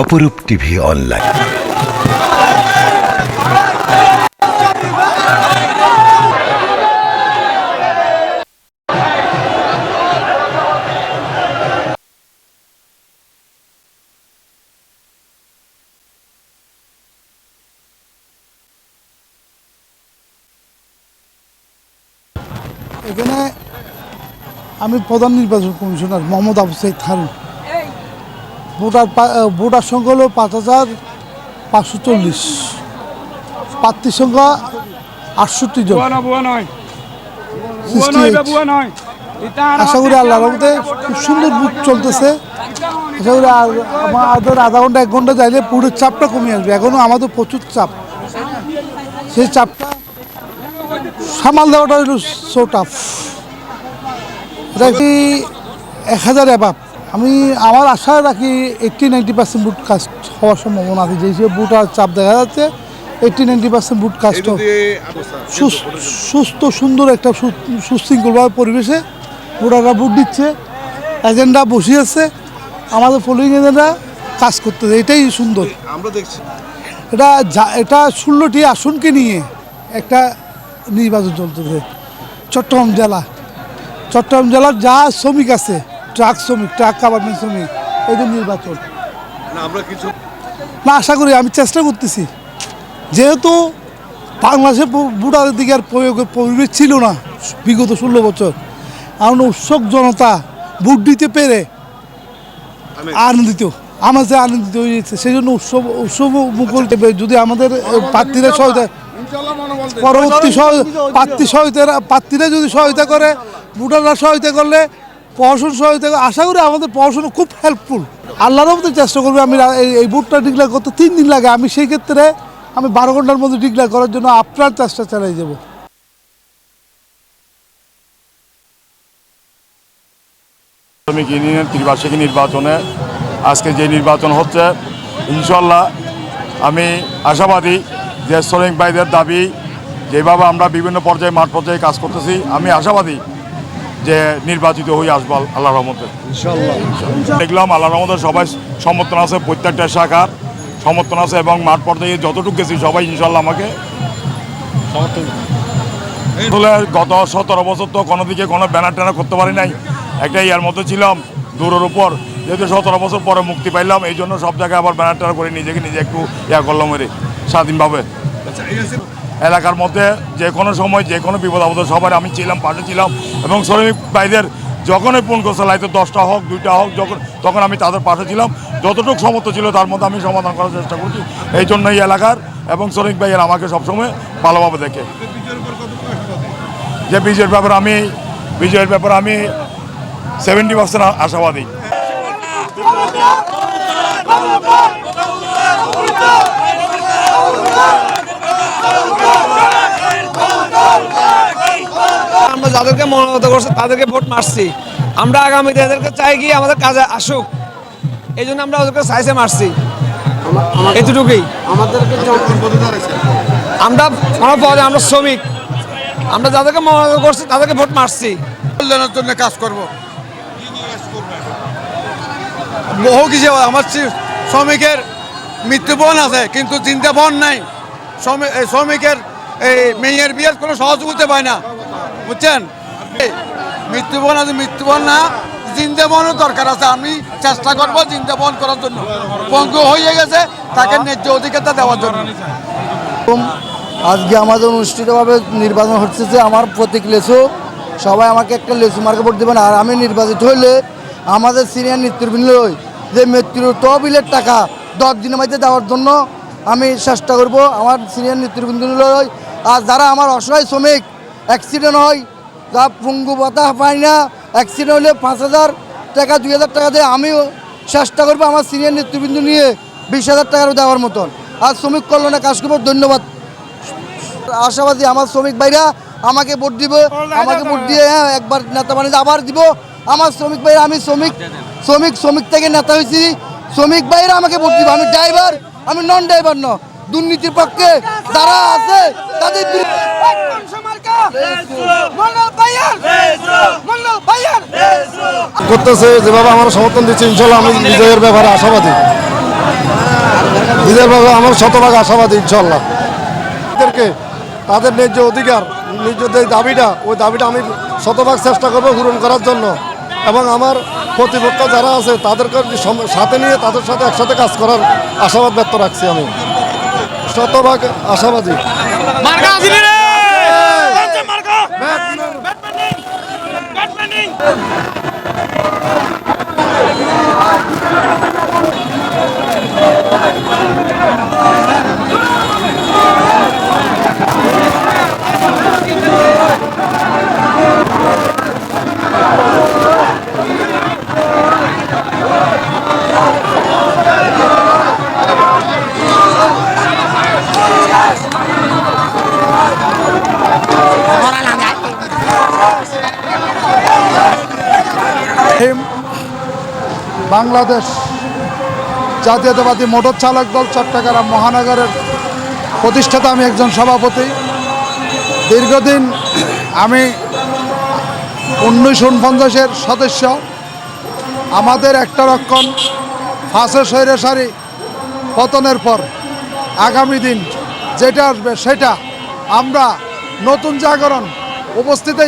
অপরূপ TV online. আমি প্রধান নির্বাচন commissioner Mohammad Abu Saeed Kharun voter voter সংখ্যা হলো পাঁচ হাজার পাঁচশো চল্লিশ। প্রার্থীর সংখ্যা আটষট্টি জন। আশা করি আল্লাহ রহমতে খুব সুন্দর বুথ চলতেছে। আশা করি আর আমাদের আধা ঘণ্টা এক ঘণ্টা যাইলে পুরো চাপটা কমে আসবে। এখনও আমাদের প্রচুর চাপ। সেই চাপটা সামাল দেওয়াটা হলো সো টাফ এটা এক হাজার অ্যাবাব আমি আমার আশা রাখি eighty ninety percent vote cast হওয়ার সম্ভাবনা আছে। যে হিসেবে বুট আর চাপ দেখা যাচ্ছে eighty ninety percent vote cast সুস- সুস্থ সুন্দর একটা সুশৃঙ্খলভাবে পরিবেশে ভোটাররা বুট দিচ্ছে এজেন্ডা বসিয়েছে আমাদের ফলোয়িং এজেন্ডা কাজ করতেছে এটাই সুন্দর। আমরা দেখছি। এটা যা- এটা ষোলোটি আসনকে নিয়ে একটা নির্বাচন চলতেছে। চট্টগ্রাম জেলা। চট্টগ্রাম জেলার যা শ্রমিক আছে ট্রাক শ্রমিক ট্রাক কাভারমেন্ট শ্রমিক এদের নির্বাচন। না আমরা কিছু না আশা করি আমি চেষ্টা করতেছি। যেহেতু বাংলাদেশে ভোটারের দিকে আর প্রয়োগের পরিবেশ ছিল না বিগত ষোলো বছর কারণ উৎসব জনতা ভোট দিতে পেরে আনন্দিত আমার যে আনন্দিত হয়েছে সেই জন্য উৎসব উৎসব মুখর যদি আমাদের প্রার্থীরা সহায়তা পরবর্তী সহ- প্রার্থী সহায়তা প্রার্থীরা যদি সহায়তা করে ভোটাররা সহায়তা করলে প্রশাসন সহায়তা আশা করি আমাদের প্রশাসন খুব হেল্পফুল আল্লাহর মতো চেষ্টা করবে আমি এই- ভোটটা ডিক্লেয়ার করতে তিন দিন লাগে। আমি সেই ক্ষেত্রে আমি বারো ঘণ্টার মধ্যে ডিক্লেয়ার করার জন্য আপনার চেষ্টা চালিয়ে যাব। শ্রমিক ইউনিয়নের ত্রিবার্ষিকী নির্বাচনে আজকে যে নির্বাচন হচ্ছে ইনশাল্লাহ আমি আশাবাদী যে শ্রমিক ভাইদের দাবি, যেভাবে আমরা বিভিন্ন পর্যায়ে, মাঠ পর্যায়ে কাজ করতেছি, আমি আশাবাদী যে নির্বাচিত হয়ে আসব আল- আল্লাহ রহমতে। দেখলাম আল্লাহ রহমতে সবাই সমর্থন আছে প্রত্যেকটা শাখার সমর্থন আছে এবং মাঠ পর্যায়ে যতটুকু গেছি সবাই ইনশাল্লাহ আমাকে আসলে গত সতেরো বছর তো কোনো দিকে কোনো ব্যানার ট্যানার করতে পারি নাই। একটা ইয়ার মতো ছিলাম দূরের উপর। যেহেতু সতেরো বছর পরে মুক্তি পাইলাম এই জন্য সব জায়গায় আবার ব্যানার ট্যানার করে নিজেকে নিজে একটু ইয়া করলাম স্বাধীনভাবে। এলাকার মধ্যে যে কোনো সময়, যে কোনো বিপদ আপদ সবার আমি ছিলাম, পাশে ছিলাম এবং শ্রমিক ভাইদের যখনই ফোন করছে, লাইতে দশটা হোক, দুইটা হোক, যখন, তখন আমি তাদের পাশে ছিলাম। যতটুকু সমর্থ ছিল তার মধ্যে আমি সমাধান করার চেষ্টা করছি। এই জন্য এই এলাকার এবং শ্রমিক ভাইয়ের আমাকে সবসময় ভালোভাবে দেখে। যে বিজয়ের ব্যাপারে আমি, বিজয়ের ব্যাপারে আমি সেভেন্টি পার্সেন্ট আশাবাদী। আমরা যাদেরকে মনোনীত করছে, তাদেরকে ভোট মারছি। আমরা আগামীতে এদেরকে চাই কি আমাদের কাজে আসুক। এই জন্য আমরা ওদেরকে চাইছে মারছি। এতটুকুই। আমরা কোনো পদে, আমরা শ্রমিক। আমরা যাদেরকে মনোনীত করছি, তাদেরকে ভোট মারছি। কল্যাণের জন্য কাজ করব। বহু কিছু আমার শ্রী- শ্রমিকের মৃত্যুবন আছে, কিন্তু চিন্তা বন নাই। শ্রমিকের এই মেয়ের বিয়ের কোনো সহজ সহযোগিতা পায় না। বুঝছেন? মৃত্যুবন আছে মৃত্যুবন না জিন্দাবনও দরকার আছে। আমি চেষ্টা করব জিন্দাবন করার জন্য। পঙ্গু হয়ে গেছে, তাকে ন্যায্য অধিকারটা দেওয়ার জন্য। আজকে আমাদের অনুষ্ঠিতভাবে নির্বাচন হচ্ছে যে আমার প্রতীক লেসু, সবাই আমাকে একটা লেসু মার্কে ভোট দেবেন। আর আমি নির্বাচিত হইলে আমাদের সিনিয়র নেতৃবৃন্দ যে মৃত্যুর তহবিলের টাকা দশ দিনের মধ্যে দেওয়ার জন্য আমি চেষ্টা করব আমার সিনিয়র নেতৃবৃন্দ আর যারা আমার অসহায় শ্রমিক অ্যাক্সিডেন্ট হয়, যা পঙ্গু ভাতা পায় না অ্যাক্সিডেন্ট হলে পাঁচ হাজার টাকা, দুই হাজার টাকা দিয়ে আমিও চেষ্টা করব আমার সিনিয়র নেতৃবৃন্দ নিয়ে বিশ হাজার টাকা দেওয়ার মতন। আর শ্রমিক কল্যাণে কাজ করব, ধন্যবাদ। আশাবাদী আমার শ্রমিক ভাইরা আমাকে ভোট দিবে, আমাকে ভোট দিয়ে হ্যাঁ একবার নেতা বানিয়ে আবার দিব। আমার শ্রমিক ভাইরা, আমি শ্রমিক শ্রমিক শ্রমিক থেকে নেতা হয়েছি। শ্রমিক ভাইরা আমাকে ভোট দিবে, আমি ড্রাইভার। আমি নন ড্রাইভার ন। দুর্নীতির পক্ষে যারা আছে, তাদের করতেছে, যেভাবে আমার সমর্থন দিচ্ছে, ইনশাল্লাহ আমি বিজয়ের ব্যাপারে আশাবাদী। ঈদের ব্যাপারে আমার শতভাগ আশাবাদী, ইনশাল্লাহ। এদেরকে তাদের ন্যায্য অধিকার, ন্যায্য দাবিটা, ওই দাবিটা আমি শতভাগ চেষ্টা করব পূরণ করার জন্য। এবং আমার প্রতিপক্ষ যারা আছে তাদেরকে সম- সাথে নিয়ে তাদের সাথে একসাথে কাজ করার আশাবাদ ব্যক্ত রাখছি আমি। শতভাগ আশাবাদী। বাংলাদেশ জাতীয়তাবাদী মোটর চালক দল চট্টগ্রাম মহানগরের প্রতিষ্ঠাতা আমি একজন সভাপতি। দীর্ঘদিন আমি উনিশশো উনপঞ্চাশের সদস্য। আমাদের একটা রক্ষণ ফাঁসে সৈরে সারি পতনের পর আগামী দিন যেটা আসবে সেটা আমরা নতুন জাগরণ উপস্থিত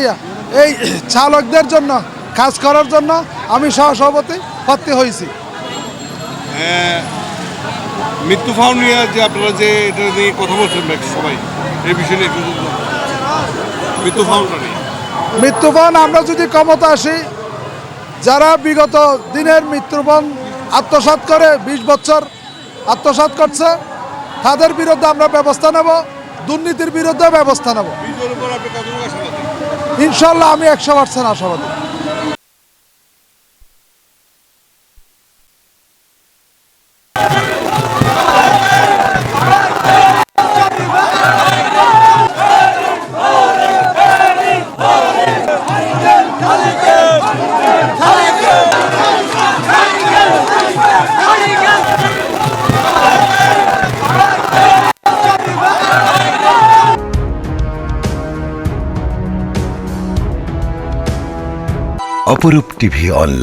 এই চালকদের জন্য, কাজ করার জন্য আমি সহসভাপতি প্রার্থী হয়েছি। মৃত্যু ফাউন্ডিয়া যে আপনারা যে এটা নিয়ে কথা বলছেন সবাই এই বিষয়ে নিয়ে একটু যদি- মৃত্যু ফাউন্ডটা নিয়ে। মৃত্যুবরণ আমরা যদি ক্ষমতা আসি যারা বিগত দিনের মৃত্যুবরণ আত্মসাৎ করে ২০ বছর আত্মসাৎ করছে তাদের বিরুদ্ধে আমরা ব্যবস্থা নেব দুর্নীতির বিরুদ্ধে ব্যবস্থা নেব। ইনশাল্লাহ আমি একশো পার্সেন্ট আশাবাদী। অপরূপ টিভি অনলাইন